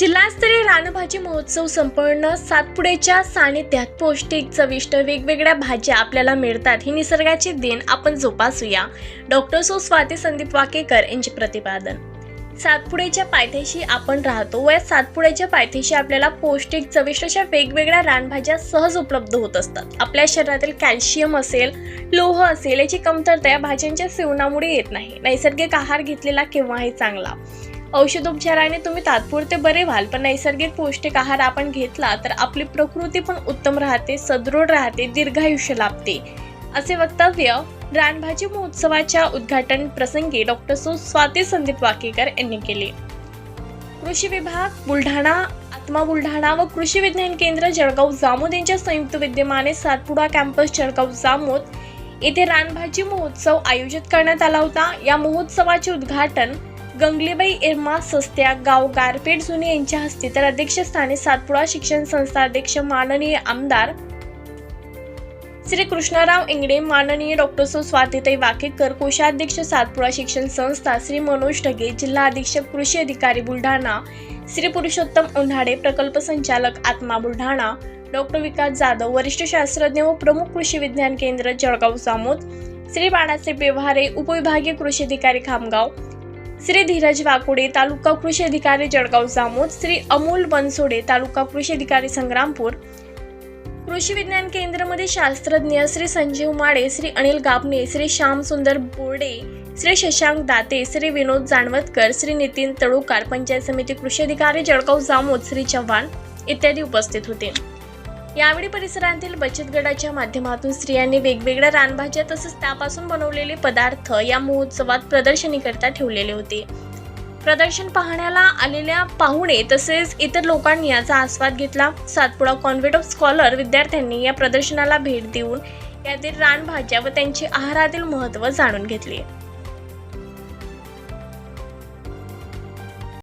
जिल्हास्तरीय रानभाजी महोत्सव संपन्न. सातपुडेच्या सानिध्यात पौष्टिक चविष्ट वेगवेगळ्या भाज्या आपल्याला मिळतात. ही निसर्गाची देण आपण जोपासूया. डॉक्टर सो स्वाती संदीप वाकेकर यांचे प्रतिपादन. सातपुडेच्या पायथ्याशी आपण राहतो. व या सातपुड्याच्या पायथ्याशी आपल्याला पौष्टिक चविष्ट अशा वेगवेगळ्या रानभाज्या सहज उपलब्ध होत असतात. आपल्या शरीरातील कॅल्शियम असेल लोह असेल याची कमतरता या भाज्यांच्या सेवनामुळे येत नाही. नैसर्गिक आहार घेतलेला केव्हाही चांगला. औषधोपचाराने तुम्ही तात्पुरते बरे व्हाल पण नैसर्गिक पौष्टिक आहार आपण घेतला तर आपली प्रकृती पण उत्तम राहते सदृढ राहते दीर्घायुष्य लाभते. असे वक्तव्य रानभाजी महोत्सवाच्या उद्घाटन प्रसंगी डॉक्टर सो स्वाती संदीप वाकेकर यांनी केले. कृषी विभाग बुलढाणा आत्मा बुलढाणा व कृषी विज्ञान केंद्र जळगाव जामोद यांच्या संयुक्त विद्यमाने सातपुडा कॅम्पस जळगाव जामोद येथे रानभाजी महोत्सव आयोजित करण्यात आला होता. या महोत्सवाचे उद्घाटन गंगलीबाई इर्मा सस्त्या गाव गारपेट जुने यांच्या हस्ते तर अध्यक्षस्थानी सातपुडा शिक्षण संस्था अध्यक्ष माननीय आमदार श्री कृष्णराव इंगडे माननीय डॉक्टर सो स्वातीताई वाकेकर कोषाध्यक्ष सातपुडा शिक्षण संस्था श्री मनोज ढगे जिल्हा अधीक्षक कृषी अधिकारी बुलढाणा श्री पुरुषोत्तम उन्हाडे प्रकल्प संचालक आत्मा बुलढाणा डॉक्टर विकास जाधव वरिष्ठ शास्त्रज्ञ व प्रमुख कृषी विज्ञान केंद्र जळगाव जामोद श्री बाळासाहेब व्यवहारे उपविभागीय कृषी अधिकारी खामगाव श्री धीरज वाकोडे तालुका कृषी अधिकारी जळगाव जामोद श्री अमोल बनसोडे तालुका कृषी अधिकारी संग्रामपूर. कृषी विज्ञान केंद्रामध्ये शास्त्रज्ञ श्री संजीव माडे श्री अनिल गाबणे श्री श्याम सुंदर बोर्डे श्री शशांक दाते श्री विनोद जानवतकर श्री नितीन तळुकार पंचायत समिती कृषी अधिकारी जळगाव जामोद श्री चव्हाण इत्यादी उपस्थित होते. यावेळी परिसरातील बचत गटाच्या माध्यमातून स्त्रियांनी वेगवेगळ्या रानभाज्या तसंच त्यापासून बनवलेले पदार्थ या महोत्सवात प्रदर्शनीकरता ठेवलेले होते. प्रदर्शन पाहण्याला आलेल्या पाहुणे तसेच इतर लोकांनी याचा आस्वाद घेतला. सातपुडा कॉन्व्हेंट ऑफ स्कॉलर विद्यार्थ्यांनी या प्रदर्शनाला भेट देऊन यातील रानभाज्या व त्यांचे आहारातील महत्त्व जाणून घेतले.